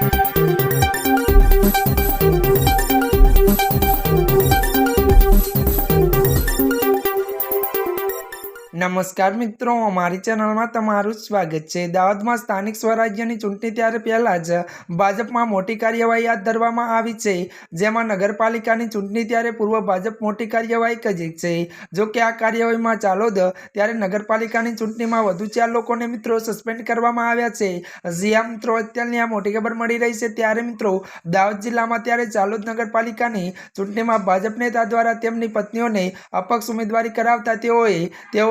Thank you. નમસ્કાર મિત્રો, અમારી ચેનલમાં તમારું સ્વાગત છે. દાહોદમાં સ્થાનિક સ્વરાજ્યની ચૂંટણી ત્યારે પહેલાં જ ભાજપમાં મોટી કાર્યવાહી હાથ ધરવામાં આવી છે. જેમાં નગરપાલિકાની ચૂંટણી ત્યારે પૂર્વ ભાજપ મોટી કાર્યવાહી કરી છે. જો કે આ કાર્યવાહીમાં ચાલોદ ત્યારે નગરપાલિકાની ચૂંટણીમાં વધુ ચાર લોકોને મિત્રો સસ્પેન્ડ કરવામાં આવ્યા છે. આ મિત્રો, અત્યારની આ મોટી ખબર મળી રહી છે. ત્યારે મિત્રો, દાહોદ જિલ્લામાં ત્યારે ચાલોદ નગરપાલિકાની ચૂંટણીમાં ભાજપ નેતા દ્વારા તેમની પત્નીઓને અપક્ષ ઉમેદવારી કરાવતા તેઓએ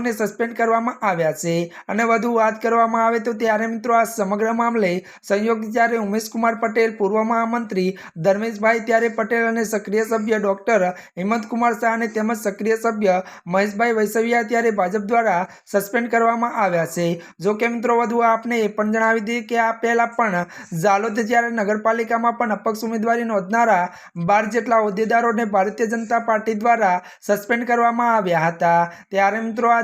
તેઓને સસ્પેન્ડ કરવામાં આવ્યા છે. અને વધુ વાત કરવામાં આવે તો ત્યારે મિત્રો આ સમગ્ર મામલે સંયોગ જ્યારે ઉમેશકુમાર પટેલ પૂર્વ મહામંત્રી, ધર્મેશભાઈ ત્યારે પટેલ અને સક્રિય સભ્ય ડૉક્ટર હિંમતકુમાર શાહ અને તેમજ સક્રિય સભ્ય મહેશભાઈ વૈસવિયા ત્યારે ભાજપ દ્વારા સસ્પેન્ડ કરવામાં આવ્યા છે. જો કે મિત્રો વધુ આપને એ પણ જણાવી દઈએ કે આ પહેલાં પણ ઝાલોદ જ્યારે નગરપાલિકામાં પણ અપક્ષ ઉમેદવારી નોંધનારા બાર જેટલા હોદ્દેદારોને ભારતીય જનતા પાર્ટી દ્વારા સસ્પેન્ડ કરવામાં આવ્યા હતા. ત્યારે મિત્રો